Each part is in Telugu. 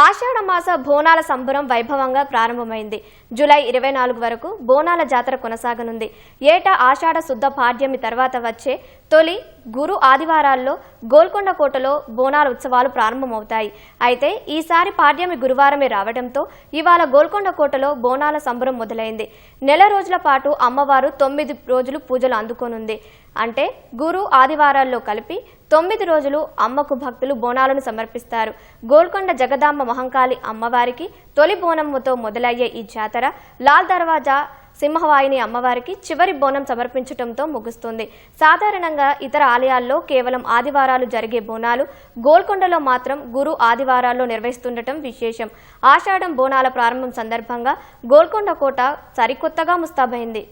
ఆషాఢ మాస బోనాల సంబరం వైభవంగా ప్రారంభమైంది. జూలై ఇరవై నాలుగు వరకు బోనాల జాతర కొనసాగనుంది. ఏటా ఆషాఢ శుద్ధ పాడ్యమి తర్వాత వచ్చే తొలి గురు ఆదివారాల్లో గోల్కొండ కోటలో బోనాల ఉత్సవాలు ప్రారంభమవుతాయి. అయితే ఈసారి పాడ్యమి గురువారమే రావడంతో ఇవాళ గోల్కొండ కోటలో బోనాల సంబరం మొదలైంది. నెల రోజుల పాటు అమ్మవారు తొమ్మిది రోజులు పూజలు అందుకోనుంది. అంటే గురు ఆదివారాల్లో కలిపి తొమ్మిది రోజులు అమ్మకు భక్తులు బోనాలను సమర్పిస్తారు. గోల్కొండ జగదాంబ మహంకాళి అమ్మవారికి తొలి బోనముతో మొదలయ్యే ఈ జాతర లాల్ దర్వాజా సింహవాయిని అమ్మవారికి చివరి బోనం సమర్పించడంతో ముగుస్తుంది. సాధారణంగా ఇతర ఆలయాల్లో కేవలం ఆదివారాలు జరిగే బోనాలు గోల్కొండలో మాత్రం గురు ఆదివారాల్లో నిర్వహిస్తుండటం విశేషం. ఆషాఢం బోనాల ప్రారంభం సందర్భంగా గోల్కొండ కోట సరికొత్తగా ముస్తాబైంది.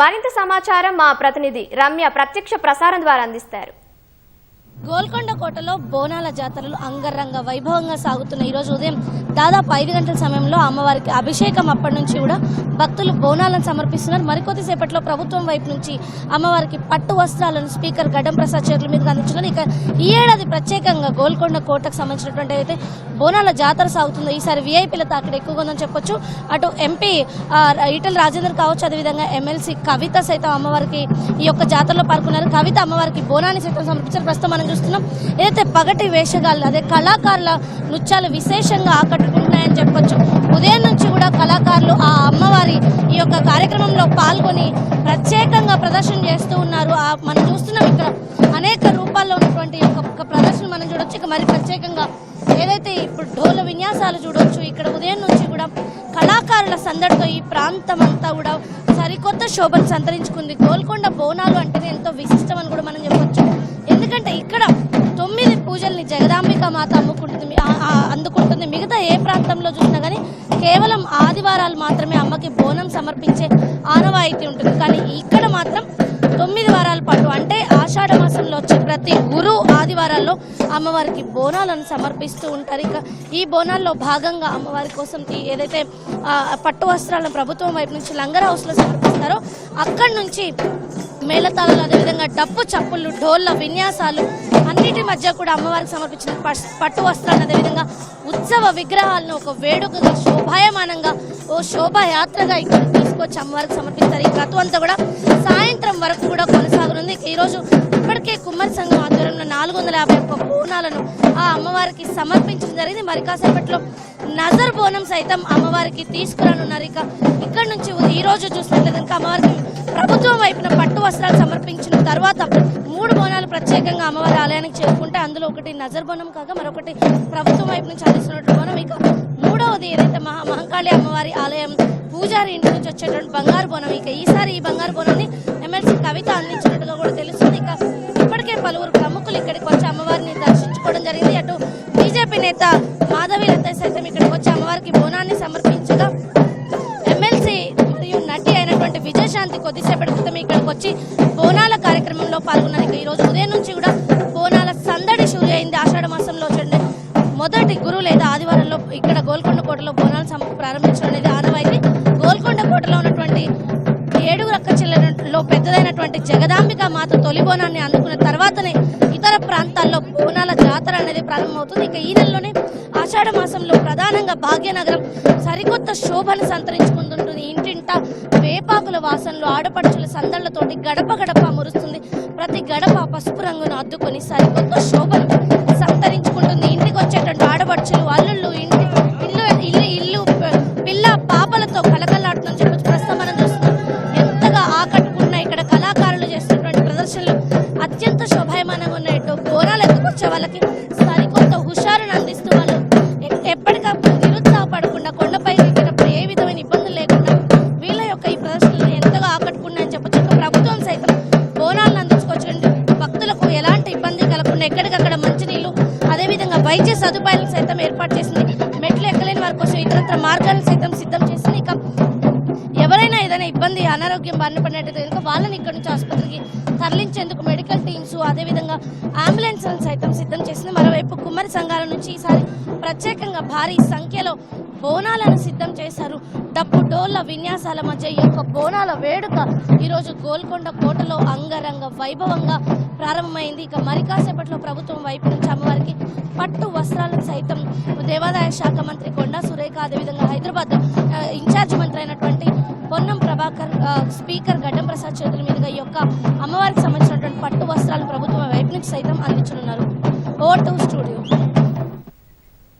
మరింత సమాచారం మా ప్రతినిధి రమ్య ప్రత్యక్ష ప్రసారం ద్వారా అందిస్తారు. గోల్కొండ కోటలో బోనాల జాతరలు అంగరంగ వైభవంగా సాగుతున్న ఈరోజు ఉదయం దాదాపు ఐదు గంటల సమయంలో అమ్మవారికి అభిషేకం అప్పటి నుంచి కూడా భక్తులు బోనాలను సమర్పిస్తున్నారు. మరికొద్దిసేపట్లో ప్రభుత్వం వైపు నుంచి అమ్మవారికి పట్టు వస్త్రాలను స్పీకర్ గడ్డం ప్రసాద్ చేతుల మీదుగా అందించున్నారు ఇక ఈ ఏడాది ప్రత్యేకంగా గోల్కొండ కోటకు సంబంధించినటువంటి అయితే బోనాల జాతర సాగుతుందో. ఈసారి వీఐపీల తాకిడి ఎక్కువగా ఉందని చెప్పొచ్చు. అటు ఎంపీ ఈటల రాజేందర్ కావచ్చు అదేవిధంగా ఎమ్మెల్సీ కవిత సైతం అమ్మవారికి ఈ యొక్క జాతరలో పాల్గొన్నారు. కవిత అమ్మవారికి బోనాన్ని సైతం సమర్పించారు. ప్రస్తుతం మనం చూస్తున్నాం. ఏదైతే పగటి వేషగాళ్ళు అదే కళాకారుల నృత్యాలు విశేషంగా ఆకట్టుకుంటున్నాయని చెప్పొచ్చు. ఉదయం నుంచి కూడా కళాకారులు ఆ అమ్మవారి ఈ యొక్క కార్యక్రమంలో పాల్గొని ప్రత్యేకంగా ప్రదర్శన చేస్తూ ఉన్నారు. మనం చూస్తున్నాం ఇక్కడ అనేక రూపాల్లో ఉన్నటువంటి యొక్క ఒక ప్రదర్శన మనం చూడొచ్చు. ఇక మరి ప్రత్యేకంగా ఏదైతే ఇప్పుడు ఢోల విన్యాసాలు చూడొచ్చు ఇక్కడ ఉదయం నుంచి కూడా కళాకారుల సందడితో ఈ ప్రాంతం అంతా కూడా సరికొత్త శోభను సంతరించుకుంది. గోల్కొండ బోనాలు అంటేనే ఎంతో విశిష్ట. జగదాంబిక మాత అమ్ముకుంటుంది అందుకుంటుంది. మిగతా ఏ ప్రాంతంలో చూసినా కానీ కేవలం ఆదివారాలు మాత్రమే అమ్మకి బోనం సమర్పించే ఆనవాయితీ ఉంటుంది. కానీ ఇక్కడ మాత్రం తొమ్మిది వారాల పాటు అంటే ఆషాఢ మాసంలో వచ్చే ప్రతి గురు ఆదివారాల్లో అమ్మవారికి బోనాలను సమర్పిస్తూ ఉంటారు. ఇక ఈ బోనాల్లో భాగంగా అమ్మవారి కోసం ఏదైతే పట్టు వస్త్రాలను ప్రభుత్వం వైపు నుంచి లంగర్ హౌస్లో సమర్పిస్తారో అక్కడి నుంచి మేళతాళాలు అదేవిధంగా డప్పు చప్పుళ్ళు డోళ్ళ విన్యాసాలు అన్నిటి మధ్య కూడా అమ్మవారికి సమర్పించిన పట్టు వస్త్రాలను అదేవిధంగా ఉత్సవ విగ్రహాలను ఒక వేడుకగా శోభాయమానంగా ఓ శోభాయాత్రగా ఇక్కడ తీసుకొచ్చి అమ్మవారికి సమర్పిస్తారు. ఈ క్రతువు అంతా కూడా సాయంత్రం వరకు కూడా కొనసాగనుంది ఈ రోజు ఇప్పటికే కుమ్మరి సంఘం ఆధ్వర్యంలో నాలుగు వందల యాభై ఒక్క బోనాలను ఆ అమ్మవారికి సమర్పించడం జరిగింది. మరి కాసేపట్లో నజర్ బోనం సైతం అమ్మవారికి తీసుకురానున్నారు. ఇక ఇక్కడ నుంచి ఈ రోజు చూసినట్లయితే కనుక అమ్మవారికి ప్రభుత్వం వైపున పట్టు వస్త్రాలు సమర్పించిన తర్వాత మూడు బోనాలు ప్రత్యేకంగా అమ్మవారి ఆలయానికి చేరుకుంటే అందులో ఒకటి నజర్ బోనం కాగా మరొకటి ప్రభుత్వం వైపు నుంచి అందిస్తున్నటువంటి బోనం. ఇక మూడవది ఏదైతే మహా మహంకాళి అమ్మవారి ఆలయం పూజారి ఇంటి నుంచి వచ్చేటువంటి బంగారు బోనం. ఇక ఈసారి ఈ బంగారు బోనాన్ని ఎమ్మెల్సీ కవిత అందించినట్టుగా కూడా తెలుస్తుంది. ఇక ఇప్పటికే పలువురు ప్రముఖులు ఇక్కడికి వచ్చి అమ్మవారిని దర్శించుకోవడం జరిగింది. అటు బీజేపీ నేత మాధవి లత సైతం ఇక్కడికి వచ్చి అమ్మవారికి బోనాన్ని సమర్పించగా ఎమ్మెల్సీ మరియు నటి అయినటువంటి విజయశాంతి కొద్దిసేపటి క్రితం ఇక్కడికి వచ్చి బోనాల కార్యక్రమంలో పాల్గొన్నారు. ఇక ఈ రోజు ఉదయం నుంచి కూడా బోనాల సందడి సూర్య అయింది. ఆషాఢ మాసంలో చూడండి మొదటి గురు లేదా ఆదివారంలో ఇక్కడ గోల్కొండ కోటలో బోనాలు ప్రారంభించడం అనేది జగదాంబిక మాత తొలి బోనాన్ని అందుకున్న తర్వాతనే ఇతర ప్రాంతాల్లో బోనాల జాతర అనేది ప్రారంభమవుతుంది. ఇక ఈ నెలలోనే ఆషాఢ మాసంలో ప్రధానంగా భాగ్యనగరం సరికొత్త శోభను సంతరించుకుంటుంటుంది. ఇంటింట వేపాకుల వాసనలు ఆడపడుచుల సందళ్ళతోటి గడప గడప మురుస్తుంది. ప్రతి గడప పసుపు రంగును అద్దుకొని సరికొత్త శోభను సంతరించుకుంటుంది. ఇంటికి వచ్చేటువంటి ఆడపడుచులు వాళ్ళు ఉన్న ఎక్కడికక్కడ మంచినీళ్ళు అదేవిధంగా వైద్య సదుపాయాలను సైతం ఏర్పాటు చేసింది. మెట్లు ఎక్కలేని వారి కోసం ఇతరత్ర మార్గాలను సైతం సిద్ధం చేసింది. ఇక ఎవరైనా ఏదైనా ఇబ్బంది అనారోగ్యం బారిన పడినట్టయితే కనుక వాళ్ళని ఇక్కడ నుంచి ఆసుపత్రికి తరలించేందుకు మెడికల్ టీమ్స్ అదేవిధంగా అంబులెన్స్లను సైతం సిద్ధం చేసింది. మరోవైపు కుమ్మరి సంఘాల నుంచి ఈసారి ప్రత్యేకంగా భారీ సంఖ్యలో బోనాలను సిద్ధం చేశారు. డప్పు డోళ్ళ విన్యాసాల మధ్య ఈ యొక్క బోనాల వేడుక ఈరోజు గోల్కొండ కోటలో అంగరంగ వైభవంగా ప్రారంభమైంది. ఇక మరి కాసేపట్లో ప్రభుత్వం వైపు నుంచి అమ్మవారికి పట్టు వస్త్రాలను సైతం దేవాదాయ శాఖ మంత్రి కొండా సురేఖ అదేవిధంగా హైదరాబాద్ ఇన్ఛార్జ్ మంత్రి అయినటువంటి పొన్నం ప్రభాకర్ స్పీకర్ గడ్డం ప్రసాద్ చేతుల మీదుగా ఈ యొక్క అమ్మవారికి సంబంధించినటువంటి పట్టు వస్త్రాలు ప్రభుత్వం వైపు నుంచి సైతం అందించనున్నారు. Over to